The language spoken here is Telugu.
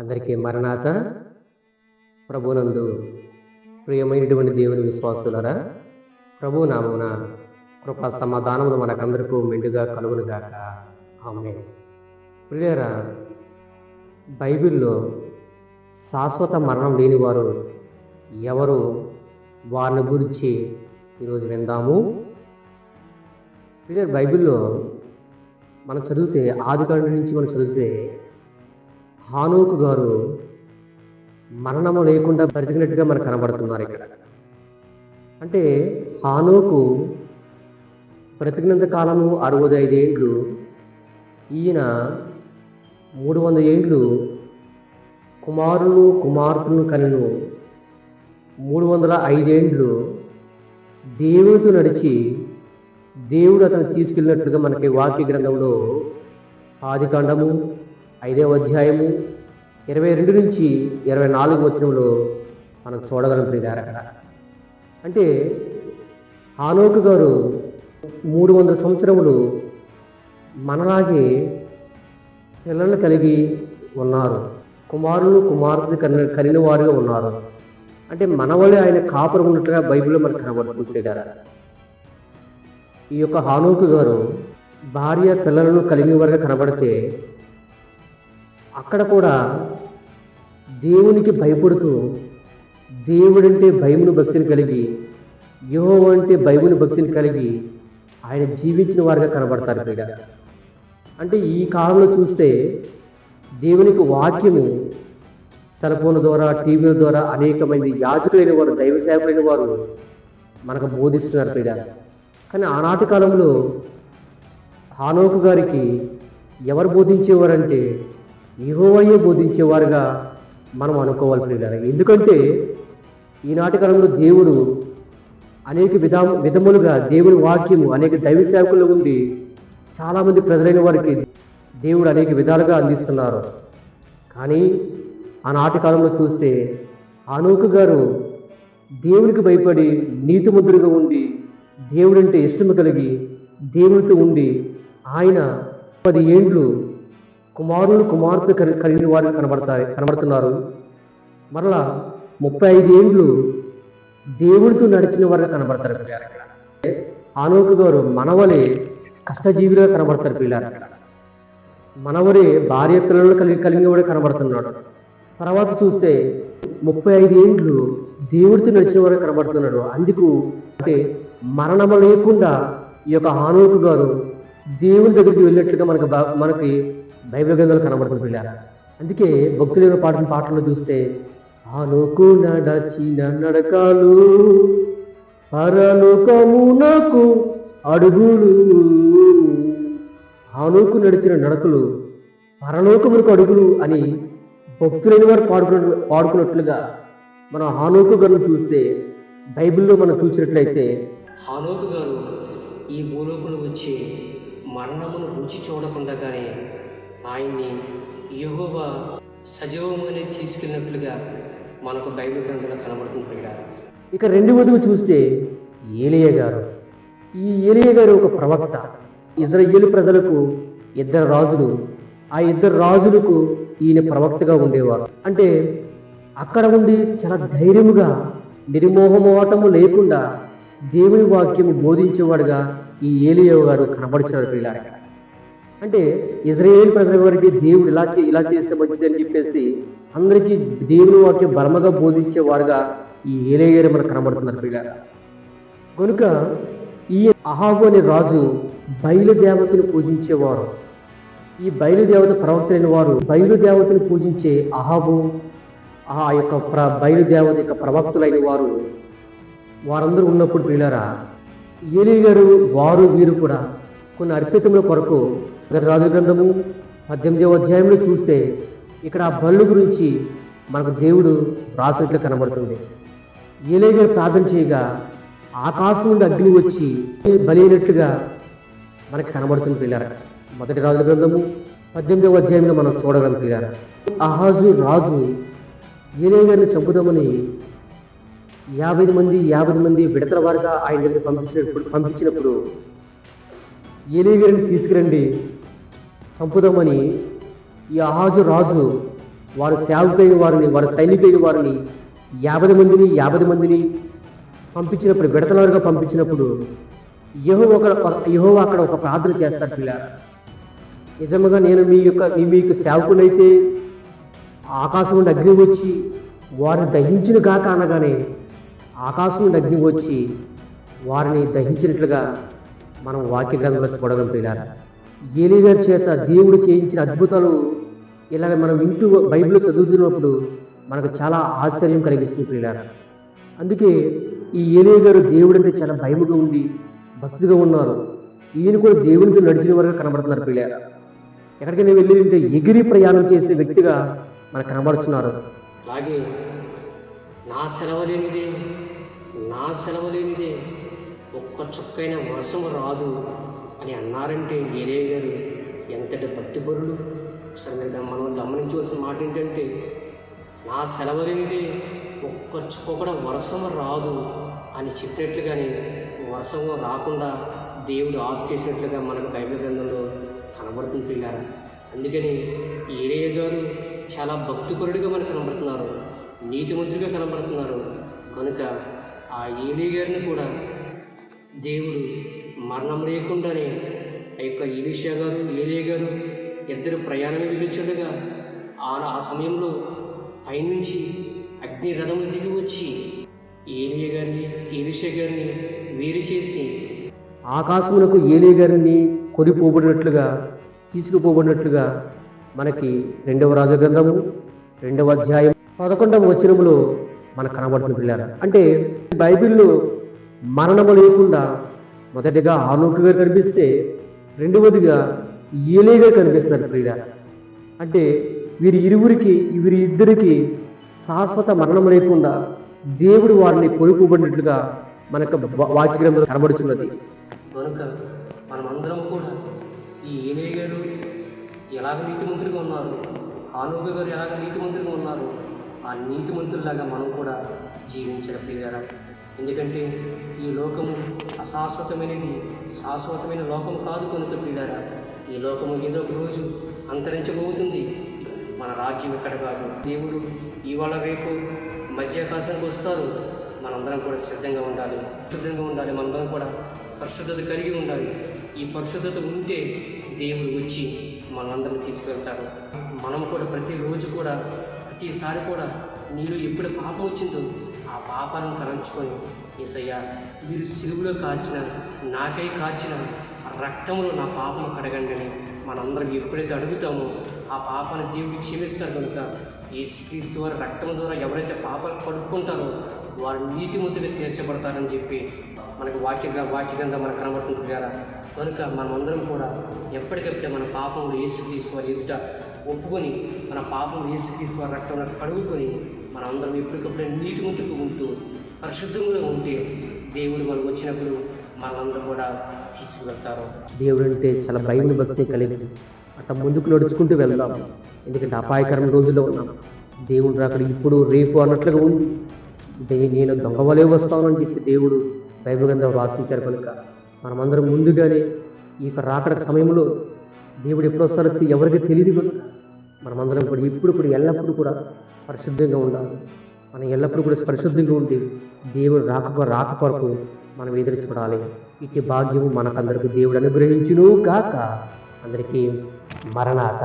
అందరికీ మరణాత ప్రభునందు ప్రియమైనటువంటి దేవుని విశ్వాసులరా ప్రభు నామున కృపా సమాధానములు మనకందరికీ మెండుగా కలుగునుగాక. ఆమె ప్రియరా బైబిల్లో శాశ్వత మరణం లేని వారు ఎవరు? వారిని గురించి ఈరోజు విందాము. ప్రియర్ బైబిల్లో మనం చదివితే ఆది నుంచి మనం చదివితే హానోకు గారు మరణము లేకుండా బ్రతికినట్టుగా మనకు కనబడుతున్నారు ఇక్కడ. అంటే హానోకు బ్రతికినంత కాలము అరవై ఐదేండ్లు ఈయన మూడు వందల ఏండ్లు కుమారులు కుమార్తెను కనెను. మూడు వందల ఐదేండ్లు దేవుడితో నడిచి దేవుడు అతను తీసుకెళ్ళినట్లుగా మనకి వాక్య గ్రంథంలో ఆదికాండము ఐదవ అధ్యాయము ఇరవై రెండు నుంచి ఇరవై నాలుగు వచనంలో మనం చూడగలం ప్రియారు అక్కడ అంటే హానోకు గారు మూడు వందల సంవత్సరములు మనలాగే పిల్లలను కలిగి ఉన్నారు. కుమారులు కుమార్తెలు కని కలిగిన వారుగా ఉన్నారు. అంటే మన ఆయన కాపురం ఉన్నట్టుగా బైబిల్లో మనకు కనబడుతుంటారు ఈ యొక్క హానోకు గారు భార్య పిల్లలను కలిగిన వారుగా కనబడితే అక్కడ కూడా దేవునికి భయపడుతూ దేవుడంటే భయమును భక్తిని కలిగి యహో అంటే భయమును భక్తిని కలిగి ఆయన జీవించిన వారిగా కనబడతారు క్రీడ అంటే ఈ కాలంలో చూస్తే దేవునికి వాక్యము సెల్ ఫోన్ ద్వారా టీవీల ద్వారా అనేకమంది. యాజకులైన వారు దైవ సేవకులైన వారు మనకు బోధిస్తున్నారు పీడ కానీ ఆనాటి కాలంలో హానోకు గారికి ఎవరు బోధించేవారంటే యహోవయ్యే బోధించేవారుగా మనం అనుకోవాలి ప్రియులారా ఎందుకంటే ఈనాటి కాలంలో దేవుడు అనేక విధ విధములుగా దేవుని వాక్యము అనేక దైవ సేవకులు ఉండి చాలామంది ప్రజలైన వారికి దేవుడు అనేక విధాలుగా అందిస్తున్నారు. కానీ ఆనాటి కాలంలో చూస్తే అనూకు గారు దేవునికి భయపడి నీతిమంతుడిగా ఉండి దేవుడంటే ఇష్టము కలిగి దేవునితో ఉండి ఆయన పది ఏండ్లు కుమారుడు కుమార్తె కలిగిన వారు కనబడతాయి కనబడుతున్నారు. మరలా ముప్పై ఐదు ఏండ్లు దేవుడితో నడిచిన వారు కనబడతారు పిల్లలు అక్కడ ఆనోకు గారు మనవలే కష్టజీవిగా కనబడతారు పిల్లలు అక్కడ మనవరే భార్య పిల్లలు కలిగి కలిగిన వాడు కనబడుతున్నాడు. తర్వాత చూస్తే ముప్పై ఐదు ఏండ్లు దేవుడితో నడిచిన వారు కనబడుతున్నాడు. అందుకు అంటే మరణము లేకుండా ఈ యొక్క హానోకు గారు దేవుని దగ్గరికి వెళ్ళినట్లుగా మనకు మనకి బైబిల్ గ్రంథాలు కనబడుతుంది పిల్లారా అందుకే భక్తులైన పాడిన పాటలు చూస్తే ఆలోకు నడచిన నడకాలు పరలోకమునకు అడుగులు. ఆలోకు నడిచిన నడకలు పరలోకమునకు అడుగులు అని భక్తులైన వారు పాడుకున్న పాడుకున్నట్లుగా మనం హానోకు గారిని చూస్తే బైబిల్లో మనం చూసినట్లయితే హానోకు గారు ఈ భూలోకును వచ్చి మరణమును రుచి చూడకుండగానే ఆయన్ని యెహోవా సజీవమని తీసుకెళ్ళినట్లుగా మనకు బైబిల్ గ్రంథంలో కనబడుతుంది ప్రియుడా. ఇక రెండు చూస్తే ఏలియ గారు. ఈ ఏలియ గారు ఒక ప్రవక్త. ఇజ్రాయేల్ ప్రజలకు ఇద్దరు రాజులు ఆ ఇద్దరు రాజులకు ఈయన ప్రవక్తగా ఉండేవారు. అంటే అక్కడ ఉండి చాలా ధైర్యముగా నిర్మోహమోటము లేకుండా దేవుని వాక్యము బోధించేవాడుగా ఈ ఏలియో గారు కనబడుచున్నారు పిల్లలు అంటే ఇజ్రాయేల్ ప్రజల వారికి దేవుడు ఇలా చే ఇలా చేస్తే మంచిదని చెప్పేసి అందరికీ దేవుని వాక్యం బలమగా బోధించేవారుగా ఈ ఏలేగారు మనకు కనబడుతున్నారు పిల్లలు కనుక ఈ అహాబు అనే రాజు బయలుదేవతను పూజించేవారు. ఈ బయలుదేవత ప్రవక్తలైన వారు బయలుదేవతను పూజించే అహాబు ఆ యొక్క ప్ర బయలుదేవత యొక్క ప్రవక్తులైన వారు వారందరూ ఉన్నప్పుడు పిల్లారా ఏలేగారు వారు వీరు కూడా కొన్ని అర్పితముల కొరకు రాజు గ్రంథము పద్దెనిమిదవ అధ్యాయంలో చూస్తే ఇక్కడ ఆ బళ్ళు గురించి మనకు దేవుడు రాసినట్లు కనబడుతుంది. ఏలేగా ప్రార్థన చేయగా ఆకాశం నుండి అగ్ని వచ్చి బలైనట్టుగా మనకి కనబడుతుంది పిల్లర. మొదటి రాజు గ్రంథము పద్దెనిమిదవ అధ్యాయంలో మనం చూడగలం పిల్లర. అహాజు రాజు ఏలేగారిని చంపుదామని యాభై మంది యాభై మంది విడతల వారిగా ఆయన దగ్గర పంపించినప్పుడు పంపించినప్పుడు ఏలేగారిని తీసుకురండి. చంపుదామని ఈ అహాజు రాజు వారి సేవకులైన వారిని వారి సైనికులైన వారిని యాభై మందిని యాభై మందిని పంపించినప్పుడు విడతలారుగా పంపించినప్పుడు యహో ఒక యహో అక్కడ ఒక ప్రార్థన చేస్తారు పిల్ల నిజముగా నేను మీ యొక్క మీ మీకు సేవకులైతే ఆకాశం నుండి అగ్ని వచ్చి వారిని దహించిన గాక అనగానే ఆకాశం నుండి అగ్ని వచ్చి వారిని దహించినట్లుగా మనం వాక్య గ్రంథంలో చూడగలం పిల్లారా. ఏలీ గారి చేత దేవుడు చేయించిన అద్భుతాలు ఇలాగ మనం వింటూ బైబిల్ చదువుతున్నప్పుడు మనకు చాలా ఆశ్చర్యం కలిగిస్తుంది ప్రియులారా. అందుకే ఈ ఏలియ గారు దేవుడు అంటే చాలా భయముగా ఉండి భక్తిగా ఉన్నారు. ఈయన కూడా దేవునితో నడిచిన వరకు కనబడుతున్నారు పిల్లారా ఎక్కడికైనా వెళ్ళి ఉంటే ఎగిరి ప్రయాణం చేసే వ్యక్తిగా మనకు కనబడుతున్నారు. అలాగే నా సెలవు లేనిదే నా సెలవు లేనిదే ఒక్క చుక్కైన వర్షం రాదు. అని అన్నారంటే ఏలే గారు ఎంతటి భక్తిపరులు? ఒకసారి మీరు మనం గమనించవలసిన మాట ఏంటంటే నా సెలవు లేనిదే ఒక్క చుక్క కూడా వర్షం రాదు అని చెప్పినట్లుగానే వర్షం రాకుండా దేవుడు ఆఫ్ చేసినట్లుగా మనకు బైబిల్ గ్రంథంలో కనబడుతుంది పిల్లారా? అందుకని ఏలయ్య గారు చాలా భక్తిపరుడిగా మనకు కనబడుతున్నారు నీతిమంతుడిగా కనబడుతున్నారు. కనుక ఆ ఏలయ్య గారిని కూడా దేవుడు మరణం లేకుండానే ఆ యొక్క ఎలీషా గారు ఏలియా గారు ఇద్దరు ప్రయాణమే వెళ్ళొచ్చుండగా ఆ ఆ సమయంలో పైనుంచి అగ్ని రథములు దిగి వచ్చి ఏలియా గారిని ఎలీషా గారిని వేరు చేసి ఆకాశమునకు ఏలియ గారిని కొనిపోబడినట్లుగా తీసుకుపోబడినట్లుగా మనకి రెండవ రాజగ్రంథము రెండవ అధ్యాయం పదకొండవ వచనములో మనకు కనబడుతుంది పిల్లలు అంటే బైబిల్లో మరణము లేకుండా మొదటిగా ఆనోకు కనిపిస్తే రెండవదిగా ఏలేగా గారు కనిపిస్తున్నారు అంటే వీరి ఇరువురికి వీరి ఇద్దరికి శాశ్వత మరణం లేకుండా దేవుడు వారిని కొనుక్కోబడినట్లుగా మనకు వా- కనబడుతున్నది కనబడుచున్నది. కనుక మనమందరం కూడా ఈ ఏలే గారు ఎలాగ నీతిమంతులుగా ఉన్నారు? ఆనోగ గారు ఎలాగ నీతిమంతులుగా ఉన్నారు? ఆ నీతిమంతుల్లాగా మనం కూడా జీవించాలి ప్రియారా ఎందుకంటే ఈ లోకము అశాశ్వతమైనది శాశ్వతమైన లోకం కాదు కనుక ప్రియారా ఈ లోకము ఏదో ఒక రోజు అంతరించబోతుంది. మన రాజ్యం ఇక్కడ కాదు. దేవుడు ఇవాళ రేపు మధ్యాకాశానికి వస్తారు. మనందరం కూడా సిద్ధంగా ఉండాలి. శుద్ధంగా ఉండాలి. మనందరం కూడా పరిశుద్ధత కలిగి ఉండాలి. ఈ పరిశుద్ధత ఉంటే దేవుడు వచ్చి మనందరిని తీసుకెళ్తాడు. మనం కూడా ప్రతిరోజు కూడా ప్రతిసారి కూడా నీలో ఎప్పుడు పాపం వచ్చిందో ఆ పాపాలను తలంచుకొని ఏసయ్యా మీరు సిలువులో కార్చిన నాకై కార్చిన రక్తంలో నా పాపను కడగండి అని మనందరం ఎప్పుడైతే అడుగుతామో ఆ పాపను దేవుడు క్షమిస్తారు కనుక ఈ వారి రక్తం ద్వారా ఎవరైతే పాపాలు కడుక్కుంటారో వారు నీతిమంతుగా తీర్చబడతారని చెప్పి మనకు వాక్య వాక్యంగా మనకు కనబడుతుంది కదా కనుక మనమందరం కూడా ఎప్పటికప్పుడే మన పాపంలో ఏసుక్రీస్తు వారి ఎదుట ఒప్పుకొని మన పాపం ఏసుక్రీస్తు వారి రక్తంలో కడుగుకొని మనందరం నీటి లోపలికి ఉంటూ పరిశుద్ధంగా ఉంటే దేవుడు మనకు వచ్చినప్పుడు మనందరూ కూడా తీసుకువెళ్తారు. దేవుడు అంటే చాలా భయం భక్తి కలిగి అట్లా ముందుకు నడుచుకుంటూ వెళ్దాం. ఎందుకంటే అపాయకరమైన రోజుల్లో ఉన్నాం. దేవుడు రాకడ ఇప్పుడు రేపు అన్నట్లుగా ఉంది దే- నేను దొంగవలే వస్తానని చెప్పి దేవుడు బైబిల్ గ్రంథం రాసించారు కనుక మనమందరం ముందుగానే ఈ యొక్క రాకడ సమయంలో దేవుడు ఎప్పుడు వస్తారో ఎవరికి తెలియదు కనుక మనమందరం కూడా ఇప్పుడు కూడా ఎల్లప్పుడూ కూడా పరిశుద్ధంగా ఉండాలి. మనం ఎల్లప్పుడూ కూడా పరిశుద్ధంగా ఉండి దేవుడు రాక రాక కొరకు మనం ఎదురు చూడాలి. ఇటు భాగ్యము మనకందరికి దేవుడు అనుగ్రహించును కాక అందరికీ మరణాత.